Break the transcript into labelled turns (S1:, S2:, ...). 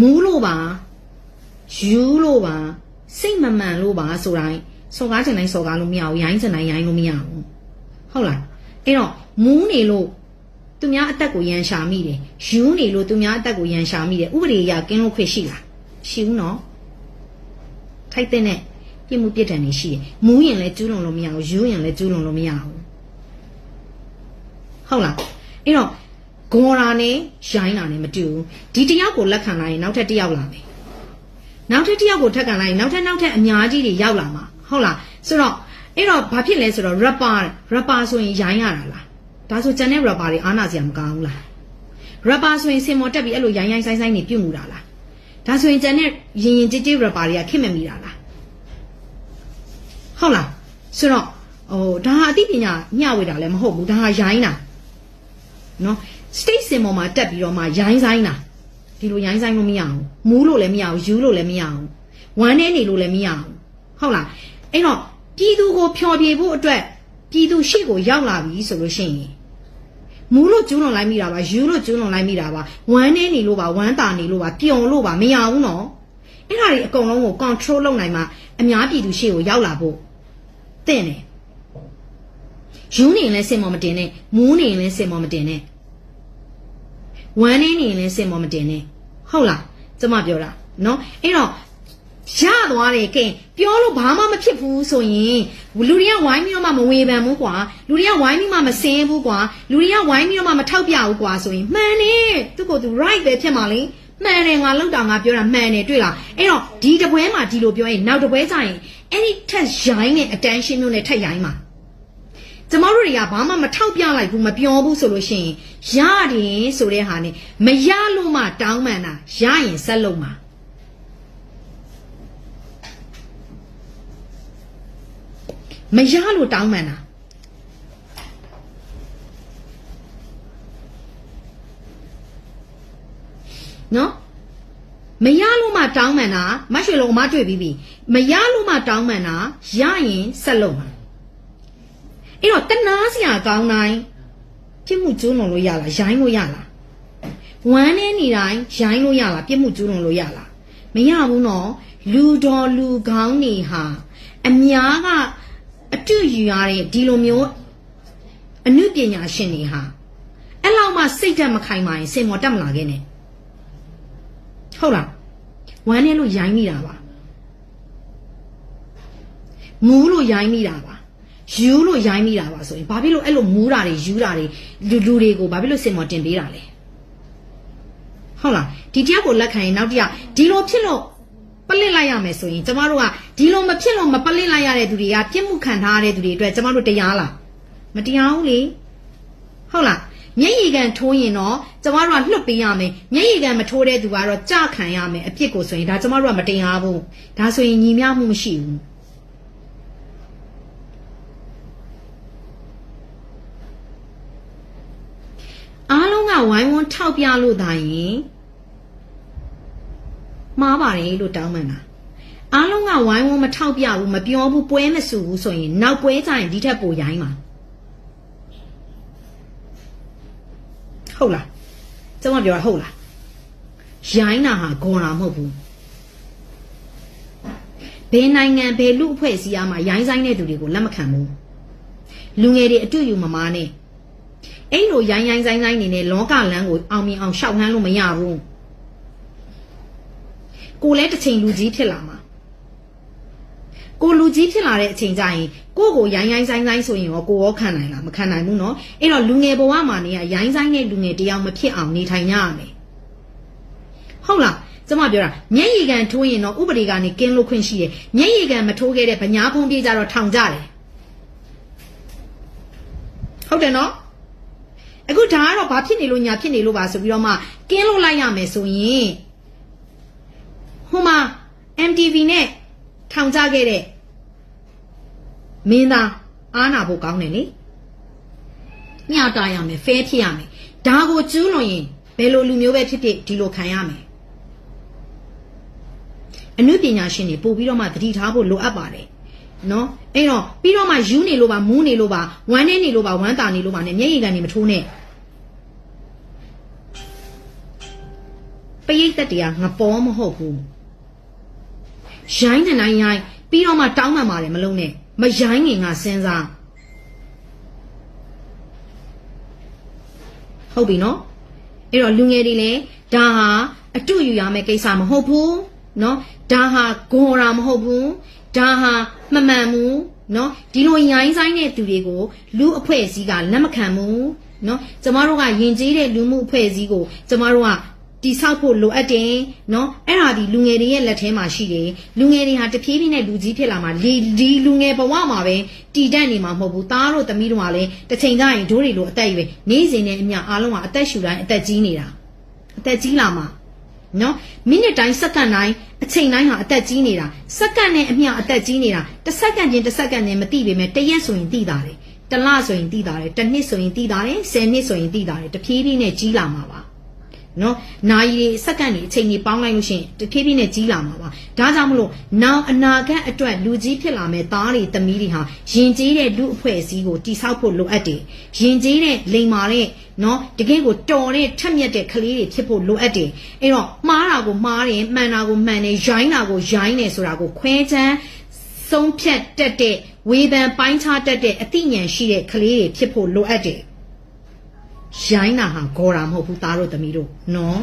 S1: မူးလို့ပါယူလို့ပါစိတ်မမှန်လို့ပါဆိုတိုင်းစော်ကားချင်တိုင်းစော်ကားလို့မရဘူးရိုင်းချင်တိုင်းရိုင်းလို့မရဘူးဟုတ်လားအဲ့တော့မူးနေလို့သူများအသက်ကိုရန်ရှာမိတယ်ယူနေလို့သူများအသက်ကိုရန်ရှာမိတယ်ဥပဒေအရကင်းလို့ခွင့်ရှိလားရှိဘူးနော်ထိုက်တဲ့နဲ့ပြစ်မှုပြစ်ဒဏ်တွေရှိတယ်မူးရင်လည်းကျူးလွန်လို့မရဘူးယူရင်လည်းကျူးလွန်လို့မရဘူးဟုတ်လားအဲ့တော့ ဂေါ်ရာနဲ့ရိုင်းတာနဲ့မတူဘူးဒီတယောက်ကိုလက်ခံလိုက်ရင်နောက်ထပ်တစ်ယောက်လာမယ်နောက်ထပ်တစ်ယောက်ကိုထပ်ကန်လိုက်ရင်နောက်ထပ်နောက်ထပ်အများကြီးတွေရောက်လာမှာဟုတ်လားဆိုတော့အဲ့တော့ဘာဖြစ်လဲဆိုတော့ rapper rapper ဆိုရင်ရိုင်းရတာလားဒါဆိုကျန်တဲ့ rapper တွေအားနာစရာမကောင်းဘူးလား rapper ဆိုရင်စင်မော်တက်ပြီးအဲ့လိုရိုင်းရိုင်းဆိုင်ဆိုင်နေပြုတ်မှုတာလားဒါဆိုရင်ကျန်တဲ့ရင်ရင်ကြည်ကြည် rapper တွေကခင်မမိတာလားဟုတ်လားဆိုတော့ဟိုဒါဟာအသိပညာမျှဝေတာလည်းမဟုတ်ဘူးဒါဟာရိုင်းတာနော် state စင်မော်မှာတက်ပြီးတော့မှရိုင်းဆိုင်တာဒီလိုရိုင်းဆိုင်လို့မရအောင်မူးလို့လည်းမရအောင်ယူလို့လည်းမရအောင်ဝမ်းနေနေလို့လည်းမရအောင်ဟုတ်လားအဲ့တော့ပြည်သူကိုဖျော်ဖြေဖို့အတွက်ပြည်သူရှေ့ကိုရောက်လာပြီဆိုလို့ရှိရင်မူးလို့ကျူးလွန်လိုက်မိတာပါယူလို့ကျူးလွန်လိုက်မိတာပါဝမ်းနေနေလို့ပါဝမ်းတာနေလို့ပါပျော်လို့ပါမရဘူးနော်အဲ့ဒါတွေအကုန်လုံးကို control လုပ်နိုင်မှအများပြည်သူရှေ့ကိုရောက်လာဖို့တင့်တယ်ယူနေရင်လည်းစင်မမတင်နဲ့မူးနေရင်လည်းစင်မမတင်နဲ့ ဝမ်းနေနေရင်လည်းစင်မမတင်နဲ့ဟုတ်လားကျမပြောတာနော်အဲ့တော့ရသွားတယ်ကဲပြောလို့ဘာမှမဖြစ်ဘူးဆိုရင်လူတွေကဝိုင်းပြီးတော့မှမဝေဖန်ဘူးကွာလူတွေကဝိုင်းပြီးမှမစင်းဘူးကွာလူတွေကဝိုင်းပြီးတော့မှမထောက်ပြဘူးကွာဆိုရင်မှန်တယ်သူကသူ right ပဲဖြစ်မှာလေမှန်တယ်ငါလောက်တာငါပြောတာမှန်တယ်တွေ့လားအဲ့တော့ဒီတပွဲမှာဒီလိုပြောရင်နောက်တပွဲကျရင်အဲ့ဒီထက်ရိုင်းတဲ့ attention မျိုးနဲ့ထက်ရိုင်းမှာ ကျမတို့တွေကဘာမှမထောက်ပြလိုက်ဘူးမပြောဘူးဆိုလို့ရှိရင်ရတယ်ဆိုတဲ့ဟာနဲ့မရလို့မှတောင်းပန်တာရရင်ဆက်လုံးမှာမရလို့တောင်းပန်တာနော်မရလို့မှတောင်းပန်တာမတ်ရွှေလုံးအမတွေ့ပြီးပြီမရလို့မှတောင်းပန်တာရရင်ဆက်လုံးမှာ အဲ့တော့တနာစရာကောင်းတိုင်းပြစ်မှုကျူးလွန်လို့ရလားရိုင်းလို့ရလားဝမ်းနေနေတိုင်းရိုင်းလို့ရလားပြစ်မှုကျူးလွန်လို့ရလားမရဘူးနော်လူတော်လူကောင်းနေဟာအများကအတူယူရတဲ့ဒီလိုမျိုးအမှုပညာရှင်တွေဟာအဲ့လောက်မှစိတ်ဓာတ်မခိုင်ပါရင်စင်မော်တက်မလာခဲ့နဲ့ဟုတ်လားဝမ်းနေလို့ရိုင်းမိတာပါမူးလို့ရိုင်းမိတာပါ ယူလို့ရိုင်းမိတာပါဆိုရင်ဘာဖြစ်လို့အဲ့လိုမူးတာတွေယူတာတွေလူလူတွေကိုဘာဖြစ်လို့စင်မော်တင်ပေးတာလဲဟုတ်လားဒီတယောက်ကိုလက်ခံရင်နောက်တစ်ယောက်ဒီလိုဖြစ်လို့ပလစ်လိုက်ရမယ်ဆိုရင်ကျမတို့ကဒီလိုမဖြစ်လို့မပလစ်လိုက်ရတဲ့သူတွေကပြစ်မှုခံထားရတဲ့သူတွေအတွက်ကျမတို့တရားလားမတရားဘူးလေဟုတ်လားမျက်ရည်ကန်ထိုးရင်တော့ကျမတို့ကလွတ်ပေးရမယ်မျက်ရည်ကန်မထိုးတဲ့သူကတော့ကြခံရမယ်အပြစ်ကိုဆိုရင်ဒါကျမတို့ကမတရားဘူးဒါဆိုရင်ညီမျှမှုမရှိဘူး အားလုံးကဝိုင်းဝန်းထောက်ပြလို့သာရင်မှားပါတယ်လို့တောင်းပန်တာအားလုံးကဝိုင်းဝန်းမထောက်ပြဘူးမပြောဘူးပွဲမဆူဘူးဆိုရင်နောက်ပွဲကျရင်ဒီထက်ပိုရိုင်းမှာဟုတ်လားကျွန်မပြောတာဟုတ်လားရိုင်းတာဟာဂွန်တာမဟုတ်ဘူးဘယ်နိုင်ငံဘယ်လူအဖွဲ့အစည်းအားမှာရိုင်းဆိုင်တဲ့သူတွေကိုလက်မခံဘူးလူငယ်တွေအတူယူမမားနဲ့ အဲ့လိုရိုင်းရိုင်းဆိုင်ဆိုင်နေနဲ့လောကလမ်းကိုအောင်မြင်အောင်ရှောက်နှမ်းလို့မရဘူးကိုလည်းတစ်ချိန်လူကြီးဖြစ်လာမှာကိုလူကြီးဖြစ်လာတဲ့အချိန်ကျရင်ကိုကိုရိုင်းရိုင်းဆိုင်ဆိုင်ဆိုရင်ရောကိုရောခံနိုင်လားမခံနိုင်ဘူးเนาะအဲ့တော့လူငယ်ဘဝမှာနေရရိုင်းဆိုင်တဲ့လူငယ်တယောက်မဖြစ်အောင်နေထိုင်ကြရမယ်ဟုတ်လားကျမပြောတာမျက်ရည်ကန်ထိုးရင်တော့ဥပဒေကနေကင်းလို့ခွင့်ရှိတယ်မျက်ရည်ကန်မထိုးခဲ့တဲ့ဗညာဖုံးပြေးကြတော့ထောင်ကြတယ်ဟုတ်တယ်နော် အခုဒါကတော့ဘာဖြစ်နေလို့ညာဖြစ်နေလို့ပါဆိုပြီးတော့မှကင်းလို့လိုက်ရမယ်ဆိုရင်ဟိုမှာ MTV နဲ့ထောင်ကြခဲ့တဲ့မင်းသားအားနာဖို့ကောင်းတယ်လေညတာရမယ်ဖဲဖြစ်ရမယ်ဒါကိုကျူးလွန်ရင်ဘယ်လိုလူမျိုးပဲဖြစ်ဖြစ်ဒီလိုခံရမယ်အနုပညာရှင်တွေပို့ပြီးတော့မှသတိထားဖို့လိုအပ်ပါတယ်နော်အဲ့တော့ပြီးတော့မှယူနေလို့ပါမူးနေလို့ပါဝမ်းနေနေလို့ပါဝမ်းတာနေလို့ပါနဲ့မျက်ရည်ကန်နေမထိုးနဲ့ တရိတ်သက်တရားငပေါ်မဟုတ်ဘူးရိုင်းတဲ့နိုင်ရိုင်းပြီးတော့မှတောင်းမှန်ပါတယ်မလုံးနဲ့မရိုင်းငင်ကစဉ်းစားဟုတ်ပြီနော်အဲ့တော့လူငယ်တွေလည်းဒါဟာအတူယူရမယ့်ကိစ္စမဟုတ်ဘူးနော်ဒါဟာဂွန်ရာမဟုတ်ဘူးဒါဟာမမှန်ဘူးနော်ဒီလိုရိုင်းဆိုင်တဲ့သူတွေကိုလူအဖွဲ့အစည်းကလက်မခံဘူးနော်ကျမတို့ကယဉ်ကျေးတဲ့လူမှုအဖွဲ့အစည်းကိုကျမတို့က တိဆောက်ဖို့လိုအပ်တယ်နော်အဲ့ဒါဒီလူငယ်တွေရဲ့လက်ထဲမှာရှိတယ်လူငယ်တွေဟာတဖြည်းဖြည်းနဲ့လူကြီးဖြစ်လာမှာဒီဒီလူငယ်ဘဝမှာပဲတည်တတ်နေမှာမဟုတ်ဘူးသားတို့သမီးတို့ကလည်းတစ်ချိန်ကျရင်ဒိုးတွေလိုအသက်အရွယ်နေ့စဉ်နဲ့အမျှအားလုံးကအသက်ရှူတိုင်းအသက်ကြီးနေတာအသက်ကြီးလာမှာနော်မိနစ်တိုင်းစက္ကန့်တိုင်းအချိန်တိုင်းဟာအသက်ကြီးနေတာစက္ကန့်နဲ့အမျှအသက်ကြီးနေတာတစ်စက္ကန့်ချင်းတစ်စက္ကန့်နဲ့မသိပေမဲ့တစ်ရက်ဆိုရင်သိတာတယ်တစ်လဆိုရင်သိတာတယ်တစ်နှစ်ဆိုရင်သိတာတယ်ဆယ်နှစ်ဆိုရင်သိတာတယ်တဖြည်းဖြည်းနဲ့ကြီးလာမှာပါ နော်နိုင်ရီစက္ကန့်ကြီးအချိန်ကြီးပေါင်းလိုက်လို့ရှိရင်တဖြည်းဖြည်းနဲ့ကြီးလာမှာပါဒါကြောင့်မလို့နောက်အနာဂတ်အတွက်လူကြီးဖြစ်လာမဲ့သားတွေသမီးတွေဟာယဉ်ကျေးတဲ့လူအဖွဲ့အစည်းကိုတိဆောက်ဖို့လိုအပ်တယ်ယဉ်ကျေးတဲ့လိမ်မာတဲ့နော်တကယ်ကိုတော်တဲ့ထက်မြက်တဲ့ကလေးတွေဖြစ်ဖို့လိုအပ်တယ်အဲ့တော့မှားတာကိုမှားတယ်မှန်တာကိုမှန်တယ်ရိုင်းတာကိုရိုင်းတယ်ဆိုတာကိုခွဲခြမ်းဆုံးဖြတ်တတ်တဲ့ဝေဖန်ပိုင်းခြားတတ်တဲ့အသိဉာဏ်ရှိတဲ့ကလေးတွေဖြစ်ဖို့လိုအပ်တယ် ရိုင်းတာဟာဂေါ်တာမဟုတ်ဘူးသားတို့သမီးတို့နော်